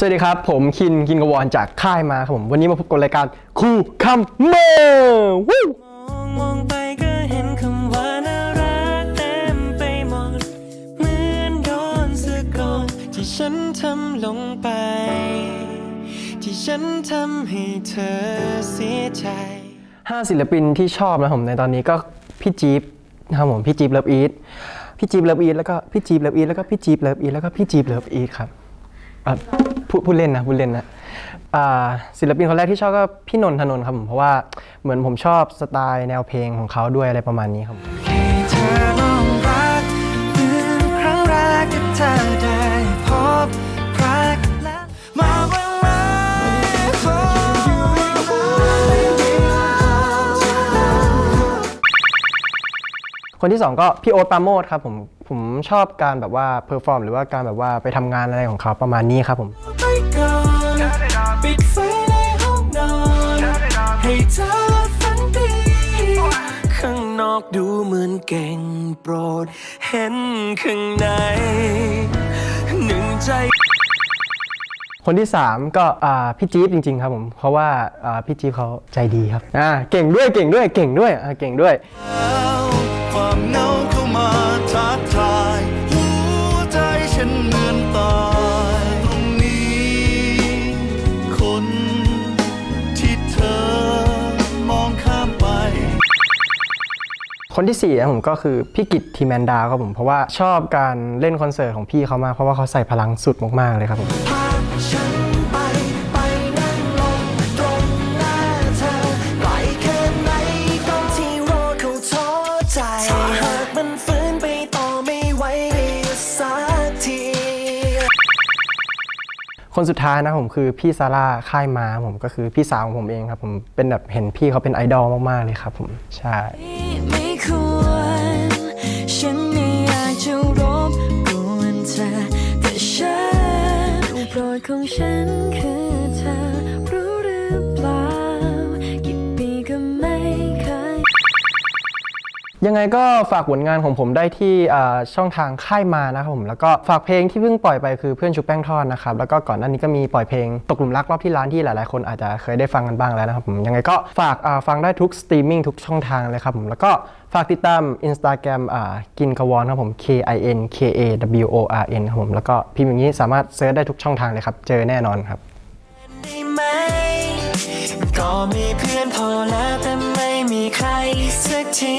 สวัสดีครับ ผมคินกินกวอนจากค่ายมาครับผม วันนี้มาพบกับรายการคูคัมเมอร์วู้มองมองไปก็เห็นคำว่าน่ารักเต็มไปหมดเหมือนโดนสะกดที่ฉันทำลงไป ที่ฉันทำให้เธอเสียใจห้าศิลปินที่ชอบนะผมในตอนนี้ก็พี่จี๊บนะครับผมพี่จี๊บเลิฟอีทพี่จี๊บเลิฟอีทแล้วก็พี่จี๊บเลิฟอีทแล้วก็พี่จี๊บเลิฟอีทแล้วก็พี่จี๊บเลิฟอีทครับอะ พูดพูดเล่นนะพูดเล่นนะศิลปินคนแรกที่ชอบก็พี่นนทนนท์ครับผมเพราะว่าเหมือนผมชอบสไตล์แนวเพลงของเขาด้วยอะไรประมาณนี้ครับผมคนที่สองก็พี่โอ๊ตปาโมดครับผมผมชอบการแบบว่าเพอร์ฟอร์มหรือว่าการแบบว่าไปทำงานอะไรของเขาประมาณนี้ครับผม ก่อนปิดไฟในห้องนอน ให้เธอฝันดี ข้างนอกดูเหมือนเก่งโปรด เห็นข้างใน หนึ่งใจคนที่ 3 ก็อ่าพี่จี๊บจริงๆครับผมเพราะว่าอ่าพี่จี๊บเขาใจดีครับอ่าเก่งด้วยเก่งด้วยเก่งด้วยอ่าเก่งด้วย ความเหงา คนที่4ี่นะผมก็คือพี่กิตทีแมนดาวครับผมเพราะว่าชอบการเล่นคอนเสิร์ตของพี่เขามากเพราะว่าเขาใส่พลังสุดมากๆเลยครับผมาฉันไปไปนั่งลงตรงหน้าเลแค่ไหนก่อนที่รอเขาท้อใจถ้าหากมันฝืนไปต่อไม่ไหวก็หยุดสักทีคนสุดท้ายนะผมคือพี่ซาร่าค่ายมาผมก็คือพี่สาวของผมเองครับผมเป็นแบบเห็นพี่เขาเป็นไอดอลมาก ๆ เลยครับผมใช่ ยังไงก็ฝากผลงานของผมได้ที่อ่าช่องทางค่ายมานะครับผมแล้วก็ฝากเพลงที่เพิ่งปล่อยไปคือเพื่อนชุบแป้งทอดนะครับแล้วก็ก่อนหน้านี้ก็มีปล่อยเพลงตกหลุมรักรอบที่ร้านที่หลายๆ คนอาจจะเคยได้ฟังกันบ้างแล้วนะครับผมยังไงก็ฝากอ่าฟังได้ทุกสตรีมมิ่งทุกช่องทางเลยครับผมแล้วก็ฝากติดตาม Instagram อ่ากินกวอนครับผม K I N K A W O R N ครับผมแล้วก็พิมพ์อย่างนี้สามารถเซิร์ชได้ทุกช่องทางเลยครับเจอแน่นอนครับ ได้ไหม ก็มีเพื่อนพอแล้วแต่ไม่มีใครสักที